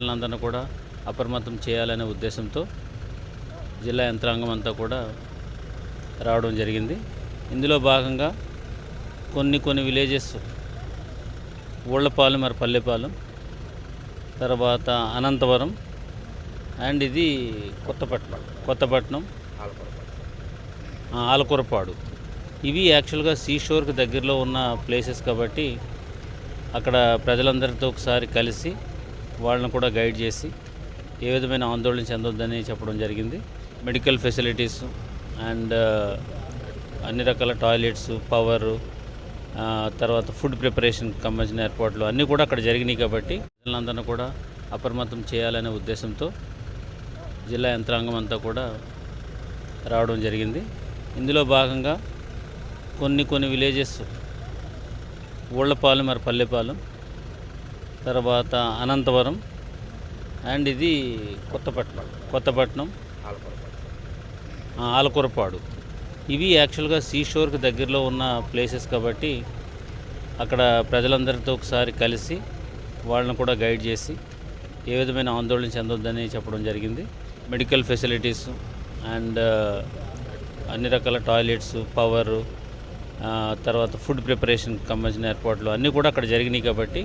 ప్రజలందరినీ కూడా అప్రమత్తం చేయాలనే ఉద్దేశంతో జిల్లా యంత్రాంగం అంతా కూడా రావడం జరిగింది. ఇందులో భాగంగా కొన్ని కొన్ని విలేజెస్ ఊళ్ళపాలెం మరి పల్లెపాలెం తర్వాత అనంతవరం అండ్ ఇది కొత్తపట్నం కొత్తపట్నం ఆలకూరపాడు. ఇవి యాక్చువల్గా సీషోర్కి దగ్గరలో ఉన్న ప్లేసెస్ కాబట్టి అక్కడ ప్రజలందరితో ఒకసారి కలిసి వాళ్ళని కూడా గైడ్ చేసి ఏ విధమైన ఆందోళన చెందొద్దని చెప్పడం జరిగింది. మెడికల్ ఫెసిలిటీస్ అండ్ అన్ని రకాల టాయిలెట్స్ పవర్ uh, తర్వాత ఫుడ్ ప్రిపరేషన్ సంబంధించిన ఏర్పాట్లు అన్నీ కూడా అక్కడ జరిగినాయి కాబట్టి ప్రజలందరినీ కూడా అప్రమత్తం చేయాలనే ఉద్దేశంతో జిల్లా యంత్రాంగం అంతా కూడా రావడం జరిగింది. ఇందులో భాగంగా కొన్ని కొన్ని విలేజెస్ ఊళ్ళపాలెం మరి పల్లెపాలెం తర్వాత అనంతవరం. అండ్ ఇది కొత్తపట్నం కొత్తపట్నం ఆలకూరపాడు. ఇవి యాక్చువల్గా సీషోర్కి దగ్గరలో ఉన్న ప్లేసెస్ కాబట్టి అక్కడ ప్రజలందరితో ఒకసారి కలిసి వాళ్ళని కూడా గైడ్ చేసి ఏ విధమైన ఆందోళన చెందొద్దని చెప్పడం జరిగింది. మెడికల్ ఫెసిలిటీస్ అండ్ అన్ని రకాల టాయిలెట్స్ పవర్ తర్వాత ఫుడ్ ప్రిపరేషన్ సంబంధించిన ఏర్పాట్లు అన్నీ కూడా అక్కడ జరిగినాయి కాబట్టి